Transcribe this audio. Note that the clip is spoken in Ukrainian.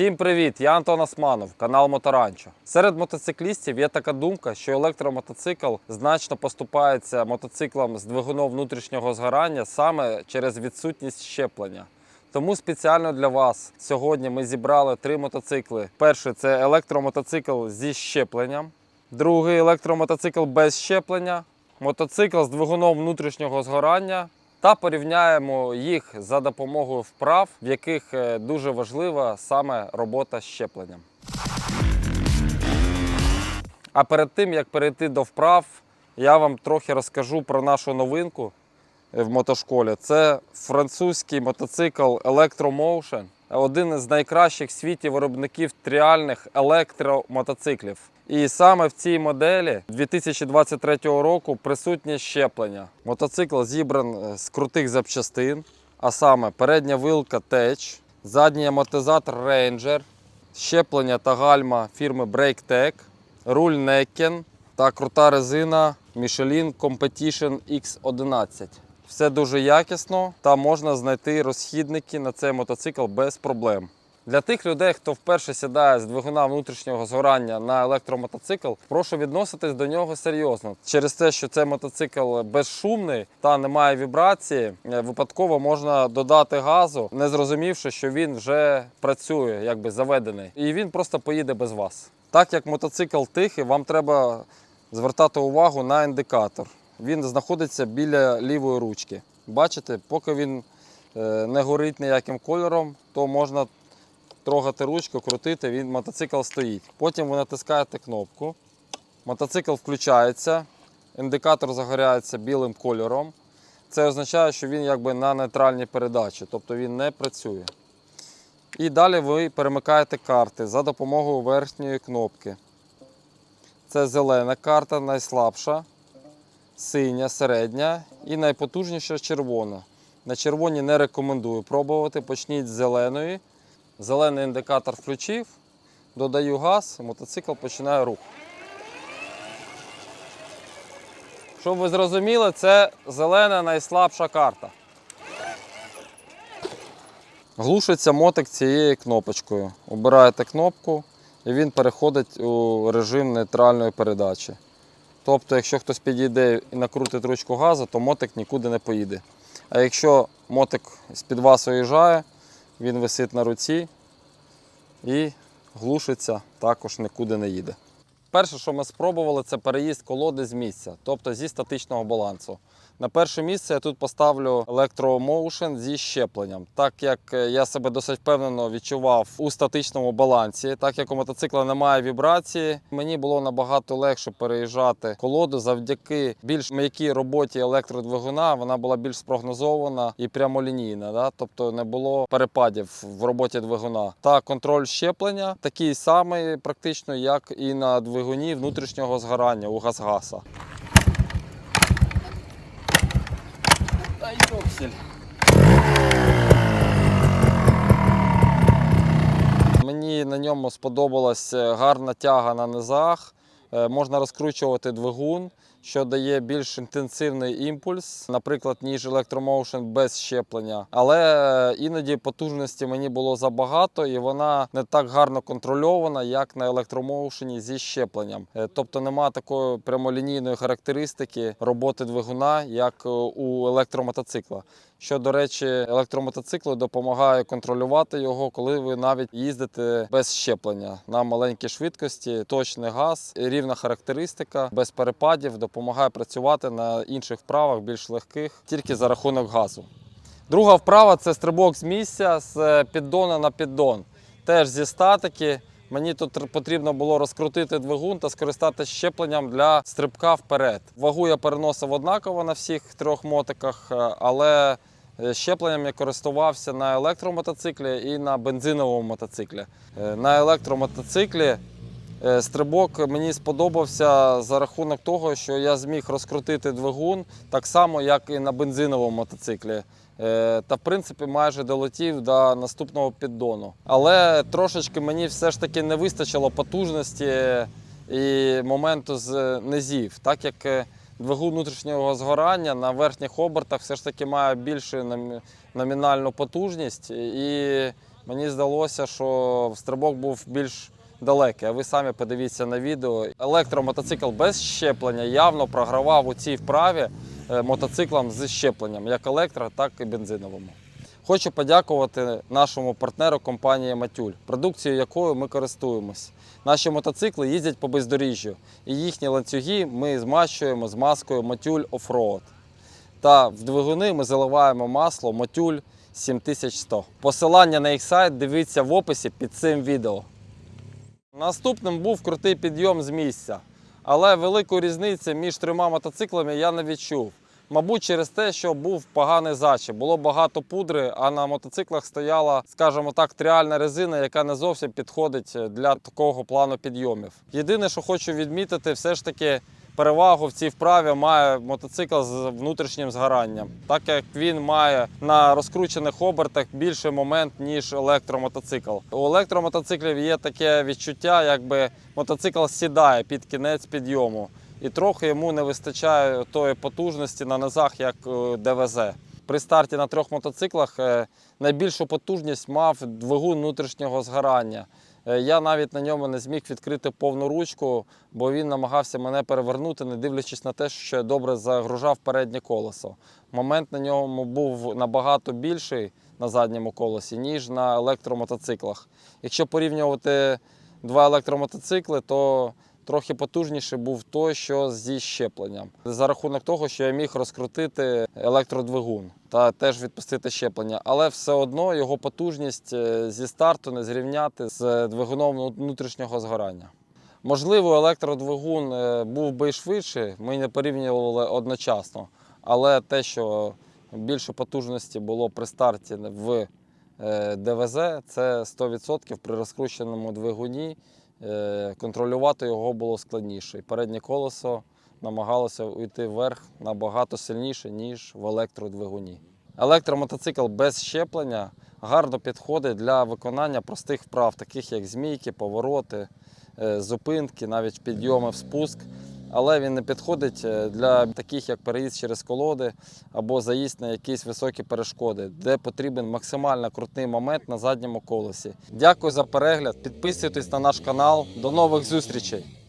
Всім привіт! Я Антон Османов, канал Моторанчо. Серед мотоциклістів є така думка, що електромотоцикл значно поступається мотоциклам з двигуном внутрішнього згорання саме через відсутність щеплення. Тому спеціально для вас сьогодні ми зібрали три мотоцикли. Перший це електромотоцикл зі щепленням, другий електромотоцикл без щеплення, мотоцикл з двигуном внутрішнього згорання та порівняємо їх за допомогою вправ, в яких е, дуже важлива саме робота з щепленням. А перед тим як перейти до вправ, я вам трохи розкажу про нашу новинку е, в мотошколі. Це французький мотоцикл Electromotion, один із найкращих в світі виробників тріальних електромотоциклів. І саме в цій моделі 2023 року присутнє щеплення. Мотоцикл зібран е, з крутих запчастин, а саме передня вилка Tech, задній амортизатор Ranger, щеплення та гальма фірми BrakeTech, руль Necken та крута резина Michelin Competition X11. Все дуже якісно та можна знайти розхідники на цей мотоцикл без проблем. Для тих людей, хто вперше сідає з двигуна внутрішнього згорання на електромотоцикл, прошу відноситись до нього серйозно. Через те, що цей мотоцикл безшумний та не має вібрації, е, випадково можна додати газу, не зрозумівши, що він вже працює, якби заведений, і він просто поїде без вас. Так як мотоцикл тихий, вам треба звертати увагу на індикатор. Він знаходиться біля лівої ручки. Бачите, поки він е, не горить ніяким кольором, то можна трогати ручку, крутити, він мотоцикл стоїть. Потім ви натискаєте кнопку, мотоцикл включається, індикатор загоряється білим кольором. Це означає, що він якби на нейтральній передачі, тобто він не працює. І далі ви перемикаєте карти за допомогою верхньої кнопки. Це зелена карта, найслабша, синя, середня і найпотужніша червона. На червоній не рекомендую пробувати. Почніть з зеленої. Зелений індикатор включив, додаю газ, мотоцикл починає рух. Щоб ви зрозуміли, це зелена найслабша карта. Глушиться мотик цією кнопочкою. Обираєте кнопку і він переходить у режим нейтральної передачі. Тобто, якщо хтось підійде і накрутить ручку газу, то мотик нікуди не поїде. А якщо мотик з-під вас уїжджає, він висить на руці і глушиться, також нікуди не їде. Перше, що ми спробували, це переїзд колоди з місця, тобто зі статичного балансу. На перше місце я тут поставлю електромоушен зі щепленням, так як е, я себе досить впевнено відчував у статичному балансі, так як у мотоцикла немає вібрації, мені було набагато легше переїжджати колоду завдяки більш м'якій роботі електродвигуна. Вона була більш спрогнозована і прямолінійна, да? тобто не було перепадів в роботі двигуна. Та контроль щеплення такий самий, практично, як і на двигуні внутрішнього згорання у газгаса. Йоксель. Мені на ньому сподобалась гарна тяга на низах. Е, Можна розкручувати двигун, що дає більш інтенсивний імпульс, наприклад, ніж електромоушен без щеплення. Але е, іноді потужності мені було забагато, і вона не так гарно контрольована, як на електромоушені зі щепленням. Е, Тобто немає такої прямолінійної характеристики роботи двигуна, як е, у електромотоцикла. Що, до речі, електромотоциклу допомагає контролювати його, коли ви навіть їздите без щеплення на маленькій швидкості, точний газ, рівна характеристика, без перепадів, допомагає працювати на інших вправах, більш легких, тільки за рахунок газу. Друга вправа це стрибок з місця з піддона на піддон. Теж зі статики. Мені тут потрібно було розкрутити двигун та скористатися щепленням для стрибка вперед. Вагу я переносив однаково на всіх трьох мотиках, е, але е, щепленням я користувався на електромотоциклі і на бензиновому мотоциклі. Е, На електромотоциклі Е, Стрибок мені сподобався за рахунок того, що я зміг розкрутити двигун так само, як і на бензиновому мотоциклі. Е, Та в принципі майже долетів до наступного піддону. Але трошечки мені все ж таки не вистачило потужності і моменту з низів, так як е, двигун внутрішнього згорання на верхніх обертах все ж таки має більшу номінальну потужність і Мені здалося, що стрибок був більш далекий. А ви самі подивіться на відео. Електромотоцикл без щеплення явно програвав у цій вправі е, мотоциклам з щепленням, як електро, так і бензиновому. Хочу подякувати нашому партнеру компанії Матюль, продукцією якою ми користуємось. Наші мотоцикли їздять по бездоріжжю, і їхні ланцюги ми змащуємо з маскою Матюль Offroad. Та в двигуни ми заливаємо масло Матюль 7100. Посилання на їх сайт дивіться в описі під цим відео. Наступним був крутий підйом з місця, але велику різницю між трьома мотоциклами я не відчув. Мабуть, через те, що був поганий зачіп, було багато пудри, а на мотоциклах стояла, скажімо так, тріальна резина, яка не зовсім підходить для такого плану підйомів. Єдине, що хочу відмітити, все ж таки перевагу в цій вправі має мотоцикл з внутрішнім згоранням, так як він має на розкручених обертах більший момент, ніж електромотоцикл. У електромотоциклів є таке відчуття, якби мотоцикл сідає під кінець підйому, і трохи йому не вистачає тої потужності на низах, як е, ДВЗ. При старті на трьох мотоциклах е, найбільшу потужність мав двигун внутрішнього згорання. Е, Я навіть на ньому не зміг відкрити повну ручку, бо він намагався мене перевернути, не дивлячись на те, що я добре загружав переднє колесо. Момент на ньому був набагато більший на задньому колесі, ніж на електромотоциклах. Якщо порівнювати два електромотоцикли, то трохи потужніший був той, що зі щепленням. За рахунок того, що я міг розкрутити електродвигун та теж відпустити щеплення. Але все одно його потужність е, зі старту не зрівняти з двигуном внутрішнього згорання. Можливо, електродвигун е, був би і швидший, ми не порівнювали одночасно. Але те, що більше потужності було при старті в е, ДВЗ, це 100% при розкрученому двигуні. Е, Контролювати його було складніше. І переднє колесо намагалося уйти вверх набагато сильніше, ніж в електродвигуні. Електромотоцикл без щеплення гарно підходить для виконання простих вправ, таких як змійки, повороти, е, зупинки, навіть підйоми в спуск. Але він не підходить е, для таких, як переїзд через колоди або заїзд на якісь високі перешкоди, де потрібен максимально крутий момент на задньому колесі. Дякую за перегляд. Підписуйтесь на наш канал. До нових зустрічей!